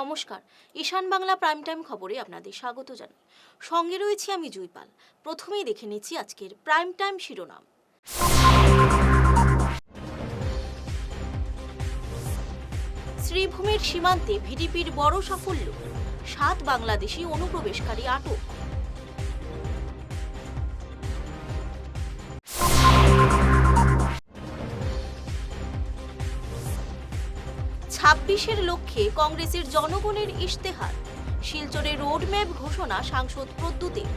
নমস্কার। ঈশান Bangla prime time খবরে আপনাদের স্বাগত জানাই। সঙ্গে রয়েছি আমি জুইপাল। প্রথমেই দেখে নিচ্ছি আজকের প্রাইম টাইম শিরোনাম। শ্রীভূমির সীমান্তে ভিডিপির বড় সাফল্য। সাত বাংলাদেশি অনুপ্রবেশকারী আটক। ছাব্বিশের লক্ষ্যে কংগ্রেসের জনগণের ইশতেহার। শিলচরে রোডম্যাপ ঘোষণা সাংসদ প্রদ্যুতের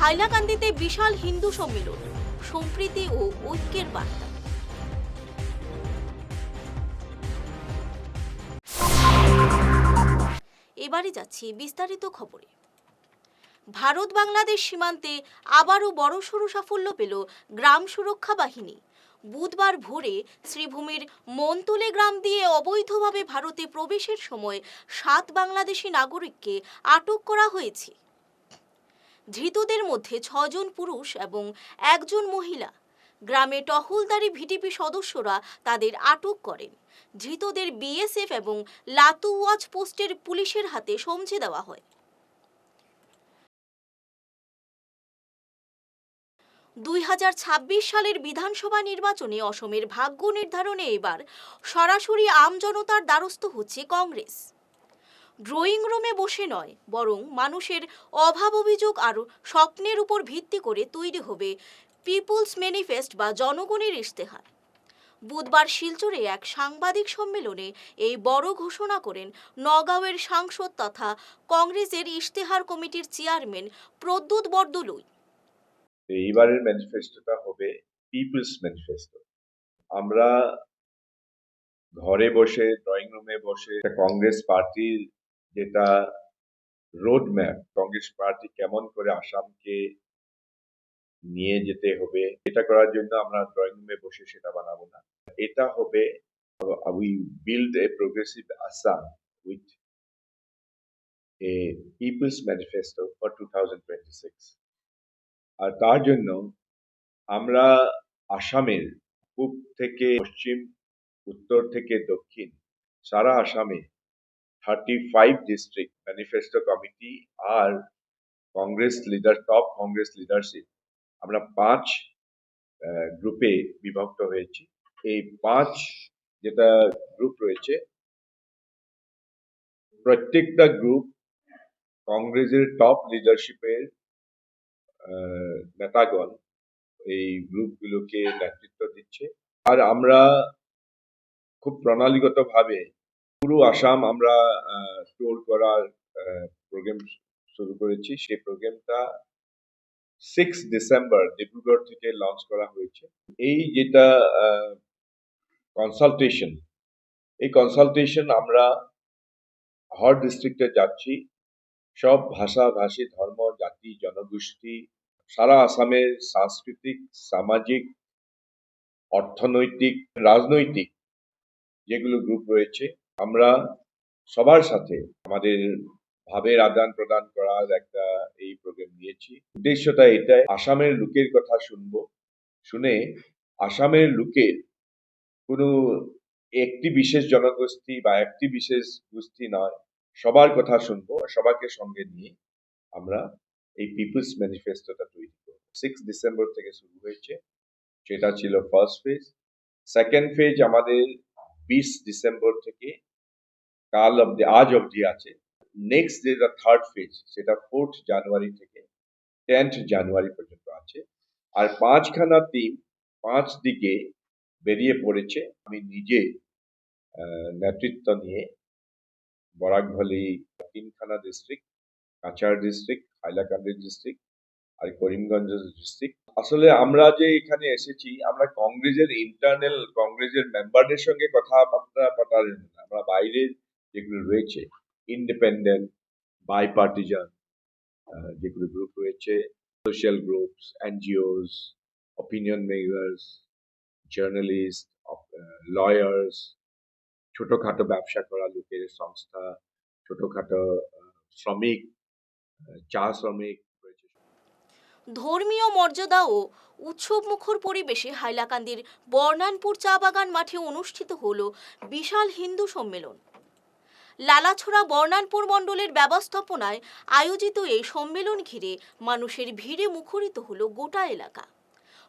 হাইলাকান্দিতে বিশাল হিন্দু সম্মেলন, সম্প্রীতি ও ঐক্যের বার্তা। এবারে যাচ্ছি বিস্তারিত খবরে। ভারত বাংলাদেশ সীমান্তে আবারও বড়সড় সাফল্য পেল গ্রাম সুরক্ষা বাহিনী। বুধবার ভোরে শ্রীভূমির মন্তুলে গ্রাম দিয়ে অবৈধভাবে ভারতে প্রবেশের সময় সাত বাংলাদেশি নাগরিককে আটক করা হয়েছে। ধৃতদের মধ্যে ছজন পুরুষ এবং একজন মহিলা। গ্রামে টহলদারি ভিটিপি সদস্যরা তাদের আটক করেন। ধৃতদের বিএসএফ এবং লাতু ওয়াচ পোস্টের পুলিশের হাতে সমঝে দেওয়া হয়। দুই হাজার ছাব্বিশ সালের বিধানসভা নির্বাচনে অসমের ভাগ্য নির্ধারণে এবার সরাসরি আম জনতার দ্বারস্থ হচ্ছে কংগ্রেস। ড্রয়িং রুমে বসে নয়, বরং মানুষের অভাব অভিযোগ আর স্বপ্নের উপর ভিত্তি করে তৈরি হবে পিপুলস ম্যানিফেস্ট বা জনগণের ইশতেহার। বুধবার শিলচরে এক সাংবাদিক সম্মেলনে এই বড় ঘোষণা করেন নগাঁওয়ের সাংসদ তথা কংগ্রেসের ইশতেহার কমিটির চেয়ারম্যান প্রদ্যুৎ বরদলুই এইবারের ম্যানিফেস্টোটা হবে পিপলস ম্যানিফেস্টো আমরা ঘরে বসে ড্রয়িং রুমে বসে কংগ্রেস পার্টির যেটা রোড ম্যাপ কংগ্রেস পার্টি কেমন করে আসামকে নিয়ে যেতে হবে, এটা করার জন্য আমরা ড্রয়িং রুমে বসে সেটা বানাবো না। এটা হবে we build a progressive Assam with a people's manifesto for two thousand twenty six আর তার জন্য আমরা আসামের পূব থেকে পশ্চিম, উত্তর থেকে দক্ষিণ সারা আসামে thirty five district manifesto committee আর Congress leader top Congress leadership আমরা পাঁচ গ্রুপে বিভক্ত হয়েছি। এই পাঁচ যেটা গ্রুপ রয়েছে, প্রত্যেকটা গ্রুপ কংগ্রেসের টপ লিডারশিপের নেতাগণ এই গ্রুপগুলোকে নেতৃত্ব দিচ্ছে। আর আমরা খুব প্রণালীগত ভাবে পুরো আসাম আমরা টোর করার প্রোগ্রাম শুরু করেছি। সেই প্রোগ্রামটা সিক্স ডিসেম্বর ডিব্রুগড় থেকে লঞ্চ করা হয়েছে। এই যেটা কনসালটেশন এই কনসালটেশন আমরা হর ডিস্ট্রিক্টে যাচ্ছি। সব ভাষা, ভাষী, ধর্ম, জাতি, জনগোষ্ঠী, সারা আসামের সাংস্কৃতিক, সামাজিক, অর্থনৈতিক, রাজনৈতিক যেগুলো গ্রুপ রয়েছে, আমরা সবার সাথে আমাদের ভাবের আদান প্রদান করার একটা এই প্রোগ্রাম নিয়েছি। উদ্দেশ্যটা এটাই, আসামের লোকের কথা শুনব, শুনে আসামের লোকের কোনো একটি বিশেষ জনগোষ্ঠী বা একটি বিশেষ গোষ্ঠী নয় সবার কথা শুনব, সবাইকে সঙ্গে নিয়ে আমরা এই পিপলস ম্যানিফেস্টোটা তৈরি করব। সিক্স ডিসেম্বর থেকে শুরু হয়েছে, সেটা ছিল ফার্স্ট ফেজ সেকেন্ড ফেজ আমাদের বিশ ডিসেম্বর থেকে কাল অব্দি আজ অব্দি আছে। নেক্সট যেটা থার্ড ফেজ সেটা ফোর্থ জানুয়ারি থেকে টেন্থ জানুয়ারি পর্যন্ত আছে। আর পাঁচখানা টিম পাঁচ দিকে বেরিয়ে পড়েছে। আমি নিজে নেতৃত্ব নিয়ে বরাকভ্যালি তিনখানা district Cachar district Hailakandi district আর করিমগঞ্জ ডিস্ট্রিক্ট আসলে আমরা যে এখানে এসেছি, আমরা কংগ্রেসের ইন্টারনাল কংগ্রেসের মেম্বারদের সঙ্গে কথাবার্তা পাতার। আমরা বাইরের যেগুলো রয়েছে ইন্ডিপেন্ডেন্ট বাই পার্টিজান যেগুলো গ্রুপ রয়েছে social groups NGOs opinion makers journalist lawyers ছোটখাটো ব্যবসা করা, লোকের সংস্থা, ছোটখাটো শ্রমিক চা শ্রমিক ধর্মীয় মর্যাদা ও উৎসব মুখর পরিবেশে হাইলাকান্দির বর্ণানপুর চা বাগান মাঠে অনুষ্ঠিত হল বিশাল হিন্দু সম্মেলন। লালাছড়া বর্ণানপুর মণ্ডলের ব্যবস্থাপনায় আয়োজিত এই সম্মেলন ঘিরে মানুষের ভিড়ে মুখরিত হল গোটা এলাকা।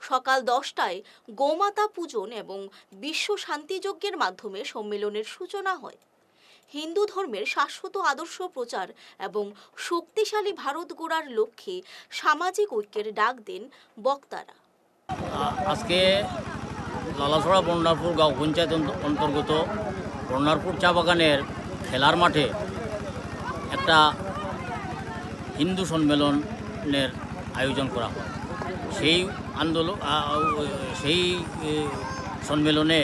সকাল দশটায় গোমাতা পূজন এবং বিশ্ব শান্তিযজ্ঞের মাধ্যমে সম্মেলনের সূচনা হয়। হিন্দু ধর্মের শাশ্বত আদর্শ প্রচার এবং শক্তিশালী ভারত গড়ার লক্ষ্যে সামাজিক ঐক্যের ডাক দেন বক্তারা। আজকে লালাছড়া বন্যারপুর গাঁও পঞ্চায়েত অন্তর্গত বন্যারপুর চা বাগানের খেলার মাঠে একটা হিন্দু সম্মেলনের আয়োজন করা হয়। সেই আন্দোলন সেই সম্মেলনে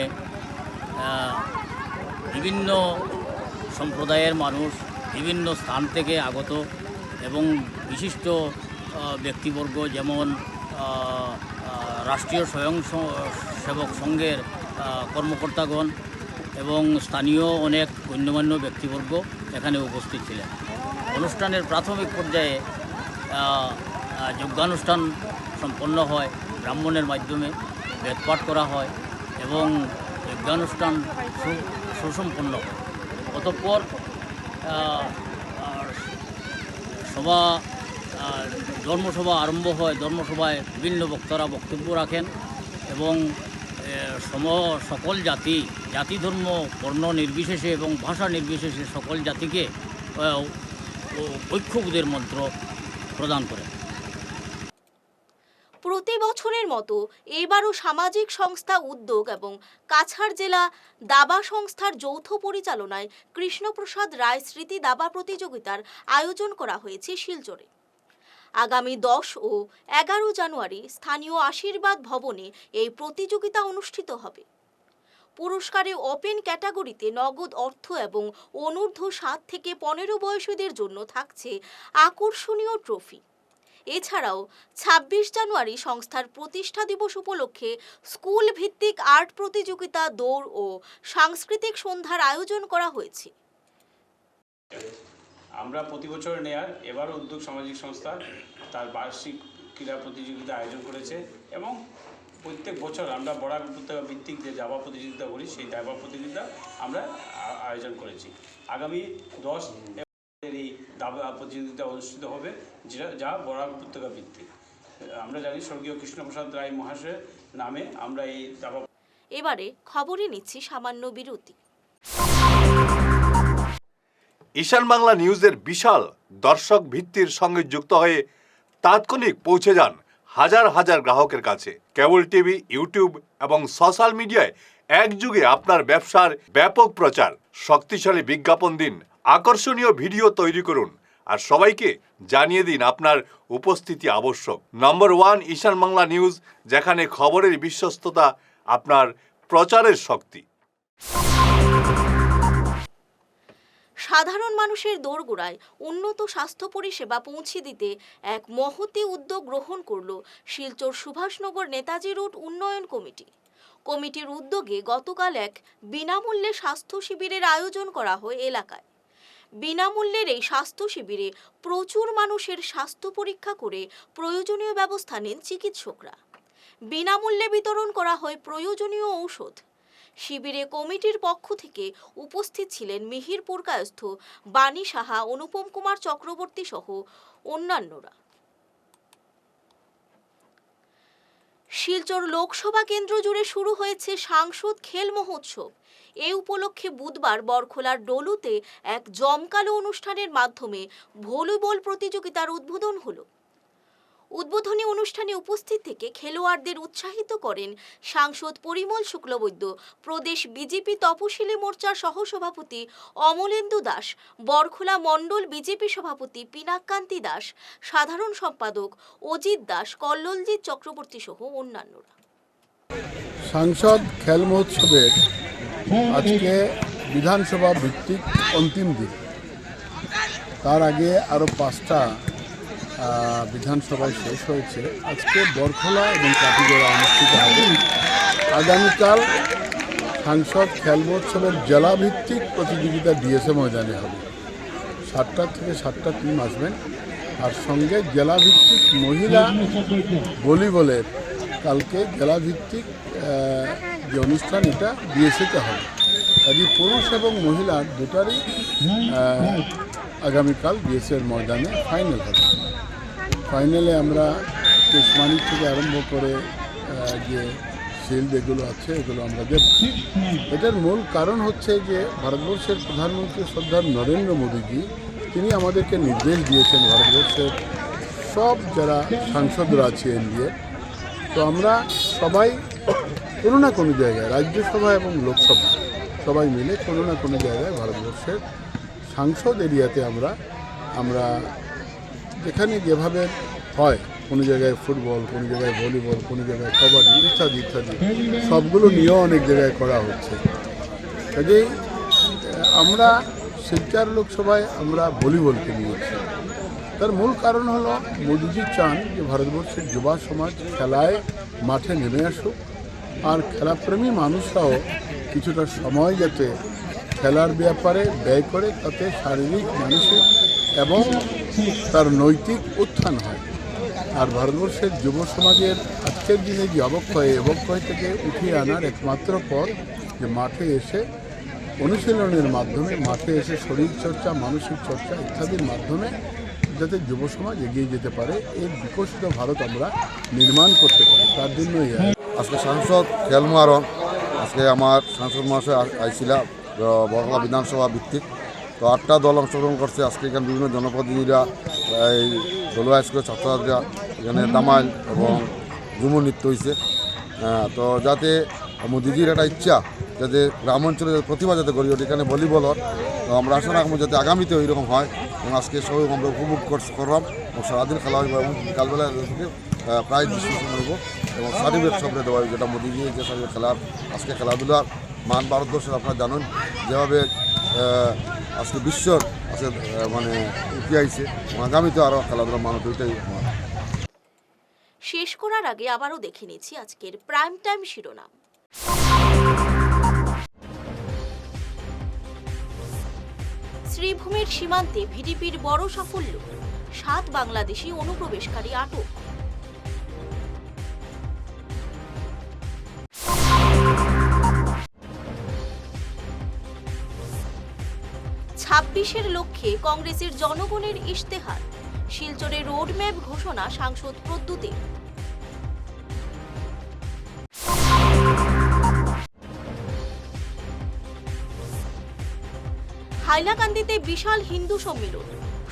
বিভিন্ন সম্প্রদায়ের মানুষ বিভিন্ন স্থান থেকে আগত এবং বিশিষ্ট ব্যক্তিবর্গ যেমন রাষ্ট্রীয় স্বয়ং সেবক সংঘের কর্মকর্তাগণ এবং স্থানীয় অনেক গণ্যমান্য ব্যক্তিবর্গ এখানে উপস্থিত ছিলেন। অনুষ্ঠানের প্রাথমিক পর্যায়ে যজ্ঞানুষ্ঠান সম্পন্ন হয়, ব্রাহ্মণের মাধ্যমে বেদপাঠ করা হয় এবং যজ্ঞানুষ্ঠান সুসম্পন্ন হয়। অতঃপর সভা ধর্মসভা আরম্ভ হয়, ধর্মসভায় বিভিন্ন বক্তারা বক্তব্য রাখেন এবং সম, সকল জাতি জাতি ধর্ম, বর্ণ নির্বিশেষে এবং ভাষা নির্বিশেষে সকল জাতিকে ঐক্যবোধের মন্ত্র প্রদান করেন। প্রতি বছরের মতো এবারও সামাজিক সংস্থা উদ্যোগ এবং কাছাড় জেলা দাবা সংস্থার যৌথ পরিচালনায় কৃষ্ণপ্রসাদ রায় স্মৃতি দাবা প্রতিযোগিতার আয়োজন করা হয়েছে শিলচরে। আগামী দশ ও এগারো জানুয়ারি স্থানীয় আশীর্বাদ ভবনে এই প্রতিযোগিতা অনুষ্ঠিত হবে। পুরস্কারে ওপেন ক্যাটাগরিতে নগদ অর্থ এবং অনূর্ধ্ব সাত থেকে পনেরো বয়সীদের জন্য থাকছে আকর্ষণীয় ট্রফি। এছাড়াও ছাব্বিশ জানুয়ারি সংস্থার প্রতিষ্ঠা দিবস উপলক্ষে স্কুল ভিত্তিক আর্ট প্রতিযোগিতা, দৌড় ও সাংস্কৃতিক সন্ধ্যার আয়োজন করা হয়েছে। আমরা প্রতি বছর নেয়ার এবার উদ্যোগ সামাজিক সংস্থা তার বার্ষিক ক্রীড়া প্রতিযোগিতা আয়োজন করেছে এবং প্রত্যেক বছর আমরা বড় উপত্যকা ভিত্তিক যে দাবা প্রতিযোগিতা করি, সেই দাবা প্রতিযোগিতা আমরা আয়োজন করেছি। আগামী দশ এই দাবা প্রতিযোগিতা অনুষ্ঠিত হবে যেটা যা বরাক উপত্যকা ভিত্তিক আমরা জানি স্বর্গীয় কৃষ্ণপ্রসাদ রায় মহাশয়ের নামে আমরা এই দাবা এবারে খবরে নিচ্ছি সামান্য বিরতি। ঈশান বাংলা নিউজের বিশাল দর্শক ভিত্তির সঙ্গে যুক্ত হয়ে তাৎক্ষণিক পৌঁছে যান হাজার হাজার গ্রাহকের কাছে। কেবল টিভি ইউটিউব এবং সোশ্যাল মিডিয়ায় একযুগে আপনার ব্যবসার ব্যাপক প্রচার। শক্তিশালী বিজ্ঞাপন দিন আকর্ষণীয় ভিডিও তৈরি করুন। আর সবাইকে জানিয়ে দিন আপনার উপস্থিতি আবশ্যক। Number one Ishan Bangla news যেখানে খবরের বিশ্বস্ততা আপনার প্রচারের শক্তি। সাধারণ মানুষের দোরগোড়ায় উন্নত স্বাস্থ্য পরিষেবা পৌঁছে দিতে এক মহতি উদ্যোগ গ্রহণ করল শিলচর সুভাষনগর নেতাজি রোড উন্নয়ন কমিটি। কমিটির উদ্যোগে গতকাল এক বিনামূল্যে স্বাস্থ্য শিবিরের আয়োজন করা হয় এলাকায়। বিনামূল্যের এই স্বাস্থ্য শিবিরে প্রচুর মানুষের স্বাস্থ্য পরীক্ষা করে প্রয়োজনীয় ব্যবস্থা নেন চিকিৎসকরা। বিনামূল্যে বিতরণ করা হয় প্রয়োজনীয় ঔষধ। শিবিরে কমিটির পক্ষ থেকে উপস্থিত ছিলেন মিহিরপুর কায়স্থ বাণী সাহা, অনুপম কুমার চক্রবর্তী সহ অন্যান্যরা। শিলচর লোকসভা কেন্দ্র জুড়ে শুরু হয়েছে সাংসদ খেল মহোৎসব। এ উপলক্ষে বুধবার বরখোলার ডলুতে এক জমকালো অনুষ্ঠানের মাধ্যমে ভলিবল প্রতিযোগিতার উদ্বোধন হলো। উদ্বোধনী অনুষ্ঠানে উপস্থিত থেকে খেলোয়াড়দের উৎসাহিত করেন সাংসদ পরিমল শুক্লবৈদ্য, প্রদেশ বিজেপি তপশিলি মোর্চার সহসভাপতি অমলেন্দু দাস, বরখোলা মণ্ডল বিজেপি সভাপতি পিনাককান্তি দাস, সাধারণ সম্পাদক অজিত দাস, কল্লোলজিৎ চক্রবর্তী সহ অন্যান্যরা। সাংসদ খেল মহোৎসবের আজকে বিধানসভা ভিত্তিক অন্তিম দিন। তার আগে আরও পাঁচটা বিধানসভায় শেষ হয়েছে। আজকে বরখোলা এবং কাটিগড়া অনুষ্ঠিত হবে। আগামীকাল সাংসদ খেল মহোৎসবের জেলাভিত্তিক প্রতিযোগিতা ডিএসএ ময়দানে হবে। সাতটা থেকে সাতটা টিম আসবেন। আর সঙ্গে জেলাভিত্তিক মহিলা ভলিবলের কালকে জেলাভিত্তিক যে অনুষ্ঠান, এটা বিএসএতে হবে। কাজে পুরুষ এবং মহিলা দুটারই আগামীকাল বিএসএর ময়দানে ফাইনাল হবে। ফাইনালে আমরা কেশমানি থেকে আরম্ভ করে যে শিল্ড এগুলো আছে, এগুলো আমরা দেব। এটার মূল কারণ হচ্ছে যে ভারতবর্ষের প্রধানমন্ত্রী শ্রদ্ধার নরেন্দ্র মোদীজি, তিনি আমাদেরকে নির্দেশ দিয়েছেন ভারতবর্ষের সব যারা সাংসদরা আছে এনডিএ। তো আমরা সবাই কোনো না কোনো জায়গায়, রাজ্যসভা এবং লোকসভা, সবাই মিলে কোনো না কোনো জায়গায় ভারতবর্ষের সাংসদ এরিয়াতে আমরা আমরা যেখানে যেভাবে হয়, কোনো জায়গায় ফুটবল, কোনো জায়গায় ভলিবল, কোনো জায়গায় কবাডি, ইত্যাদি ইত্যাদি, সবগুলো নিয়েও অনেক জায়গায় করা হচ্ছে। কাজেই আমরা শিলচার লোকসভায় আমরা ভলিবলকে নিয়েছি। তার মূল কারণ হলো মোদিজি চান যে ভারতবর্ষের যুবা সমাজ খেলায় মাঠে নেমে আসুক, আর খেলাপ্রেমী মানুষরাও কিছুটা সময় যাতে খেলার ব্যাপারে ব্যয় করে, তাতে শারীরিক, মানসিক এবং তার নৈতিক উত্থান হয়। আর ভারতবর্ষের যুব সমাজের আজকের দিনে যে অবক্ষয় অবক্ষয় থেকে উঠিয়ে আনার একমাত্র পথ যে মাঠে এসে অনুশীলনের মাধ্যমে, মাঠে এসে শরীর চর্চা, মানসিক চর্চা ইত্যাদির মাধ্যমে যাতে যুব সমাজ এগিয়ে যেতে পারে এই বিকশিত ভারত আমরা নির্মাণ করতে পারি। তার জন্যই আজকে সাংসদ খেলমুয়ারন আজকে আমার সাংসদ মহাশয় আ- আইছিলা, ব- বিধানসভা ভিত্তিক। তো আটটা দল অংশগ্রহণ করছে। আজকে এখানে বিভিন্ন জনপ্রতিনিধিরা এই দলীয় স্কুলের ছাত্রছাত্রীরা এখানে দামাইল এবং ঝুমুর নৃত্য হয়েছে হ্যাঁ, তো যাতে মোদিজির একটা ইচ্ছা যাতে গ্রাম অঞ্চলে প্রতিভা যাতে গড়ে ওঠে এখানে ভলিবল হয় তো আমরা আশা রাখব যাতে আগামীতেও এরকম হয় এবং আজকে সবাই আমরা উপভোগ করলাম এবং সারাদিন খেলা হইব এবং বিকালবেলা প্রায় ডিসিশন হইব এবং সার্টিফিকেট সবরে দেওয়া হবে যেটা মোদিজি যে সার্টিফিকেট খেলার আজকে খেলাধুলার মান ভারতবর্ষের আপনারা জানেন যেভাবে আজকে বিশ্বর আজকে মানে উঠে আইছে। আগামীতে আরও খেলাধুলার মান উঠে ওইটাই শেষ করার আগে আবারও দেখে নিচ্ছি আজকের প্রাইম টাইম শিরোনাম। শ্রীভূমির সীমান্তে ভিডিপির বড় সাফল্য। সাত বাংলাদেশি অনুপ্রবেশকারী আটক। ছাব্বিশের লক্ষ্যে কংগ্রেসের জনগণের ইশতেহার। শিলচরে রোডম্যাপ ঘোষণা সাংসদ প্রদ্যুতের হাইলাকান্দিতে বিশাল হিন্দু সম্মেলন,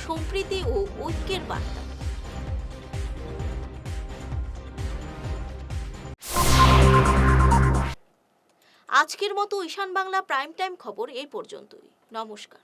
সম্প্রীতি ও ঐক্যের বার্তা। আজকের মতো ঈশান বাংলা প্রাইম টাইম খবর এই পর্যন্তই। নমস্কার।